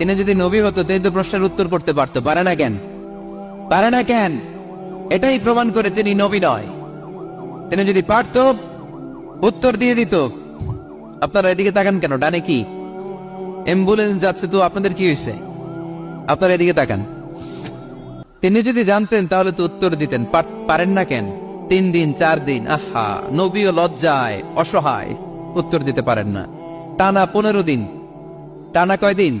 তিনি যদি নবী হতো, তিনি তো প্রশ্নের উত্তর করতে পারতো। পারে না কেন? পারে না কেন? এটাই প্রমাণ করে তিনি নবী নয়। তিনি যদি পারত, উত্তর দিয়ে দিত। আপনারা এদিকে তাকান কেন? ডানে কি? অ্যাম্বুলেন্স যাচ্ছে তো, আপনাদের কি হয়েছে? আপনারা এদিকে তাকান। তিনি যদি জানতেন, তাহলে তো উত্তর দিতেন। পার- পারেন না কেন? তিন দিন, চার দিন, আহা! নবী ও লজ্জায়, অসহায়। উত্তর দিতে পারেন না। টানা পনেরো দিন। টানা কয় দিন?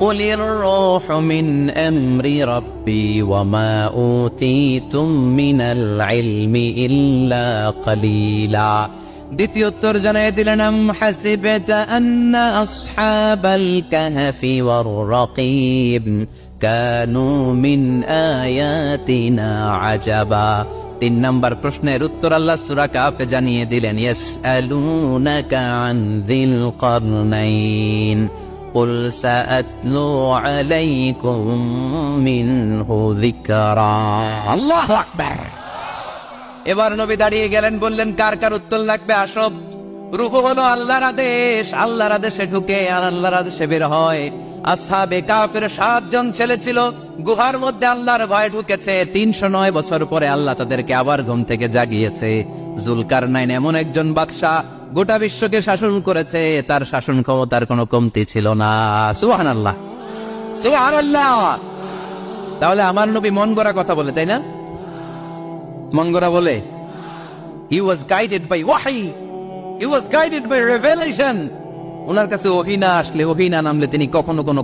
قل الروح من أمر ربي وما أوتيتم من العلم إلا قليلا দ্বিতীয় উত্তর জানাই দিলেন আম হাসিবতা আন্না আসহাবাল কাহফি ওয়ার রাকিব কানু মিন আয়াতিনা আজাবা তিন নাম্বার প্রশ্নের উত্তর আল্লাহ সূরা কাফে জানিয়ে দিলেন ইয়াসআলুনাকা আন যিল কারনাইন قل سأتلو عليكم منه ذكرا الله أكبر এবার নবী দাঁড়িয়ে গেলেন বললেন কার কার উত্তর লাগবে আসব রুহ হলো আল্লাহর আদেশ আল্লাহর আদেশে ঢুকে আর আল্লাহর আদেশে বের হয় আসহাবে কাফের সাতজন ছেলে ছিল গুহার মধ্যে আল্লাহর ভয় ঢুকেছে তিনশো নয় বছর পরে আল্লাহ তাদেরকে আবার ঘুম থেকে জাগিয়েছে জুলকার নাইন এমন একজন বাদশাহ গোটা বিশ্বকে শাসন করেছে, তার শাসন ক্ষমতার কোনো কমতি ছিল না। সুহান আল্লাহ সুহান আল্লাহ তাহলে আমার নবী মন গড়া কথা বলে, তাই না? মন গড়া বলে হি ওয়াজ গাইডেড বাই ওয়াহি he was guided by revelation ওনার কাছে ওহিনা আসলে ওহিনা নামলে তিনি কখনো কোনো